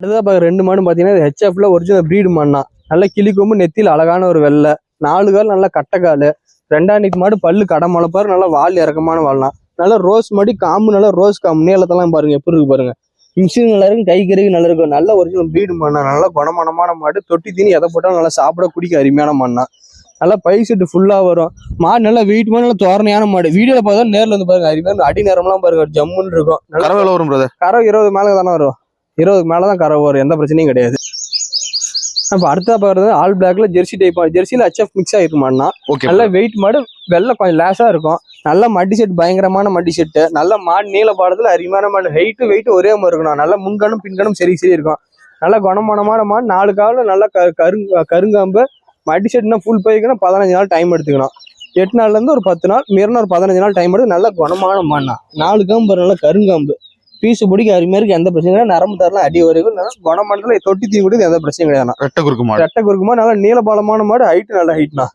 அடுத்ததா பார்க்க ரெண்டு மாடும் பார்த்தீங்கன்னா ஹெச்எஃப்ல ஒரிஜினல் ப்ரீடு மாடுனா நல்ல கிளி கொம்பு நெத்தியில் அழகான ஒரு வெள்ளை. நாலு கால் நல்லா கட்டைக்கால் ரெண்டாம் நீட் மாடு பல்லு கடை முளைப்பாரு நல்லா வால் இறக்கமான வாழலாம் நல்லா ரோஸ் மாடி காம்பு நல்லா ரோஸ் காம்பு. நீளத்தெல்லாம் பாருங்க எப்படி இருக்கு பாருங்க. மிஷின் நல்லா இருக்கும் கை கறிக்கு நல்லா இருக்கும். நல்ல ஒரிஜினல் ப்ரீடு மாடுனா நல்லா குணமானமான மாடு. தொட்டி தீனி எதை போட்டாலும் நல்லா சாப்பிட குடிக்க அருமையான மாடுனா நல்லா பை செட்டு ஃபுல்லாக வரும். மாடு நல்லா வெயிட் நல்லா தோரணையான மாடு. வீடியோவில் பார்த்தா நேரில் வந்து பாருங்க அருமையான அடி நேரம்லாம் பாருங்க ஜம்முன்னு இருக்கும். நல்லா வரும் பிரதர் கறவை இருபது மேலே தானே வரும். இருபதுக்கு மேலே தான் கறவை வரும் எந்த பிரச்சனையும் கிடையாது. இப்போ அடுத்தா பார்க்குறது ஆல் பிளாக்ல ஜெர்சி டைப் ஜெர்சியில் ஹெச்எஃப் மிக்ஸ் ஆகிருக்குமான்னா ஓகே நல்ல வெயிட் மாடு வெள்ளை கொஞ்சம் லேசாக இருக்கும். நல்ல மடி செட் பயங்கரமான மடி செட்டு நல்ல மாடு நீல பாடத்தில் அருமையான மாடு. ஹைட்டு வெயிட் ஒரே மாதிரி இருக்கணும். நல்ல முன்கணும் பின்கணும் சரி சரி இருக்கும். நல்ல குணமானமான மாடு நாலு காலில் நல்ல க கருங்க கருங்காம்பு மடி செட்னா ஃபுல் போய்க்கணும் பதினஞ்சு நாள் டைம் எடுத்துக்கணும். எட்டு நாள்லேருந்து ஒரு பத்து நாள் மீறின ஒரு பதினஞ்சு நாள் டைம் எடுத்து நல்ல குணமான மாடுனா நாலு காம்பு நல்ல கருங்காம்பு. பீஸு பிடிக்க அருமையாக இருக்கு எந்த பிரச்சனையும் கிடையாது. நரம்பு தரலாம் அடி வரைக்கும் குணமானத்தில் தொட்டி தீ கொடுத்து எந்த பிரச்சனையும் கிடையாது. ரெட்டை குறுக்கு மாடு. ரெட்டை குறுக்குமா நல்ல நீளபாலமான மாடு ஹைட் நல்ல ஹைட்னா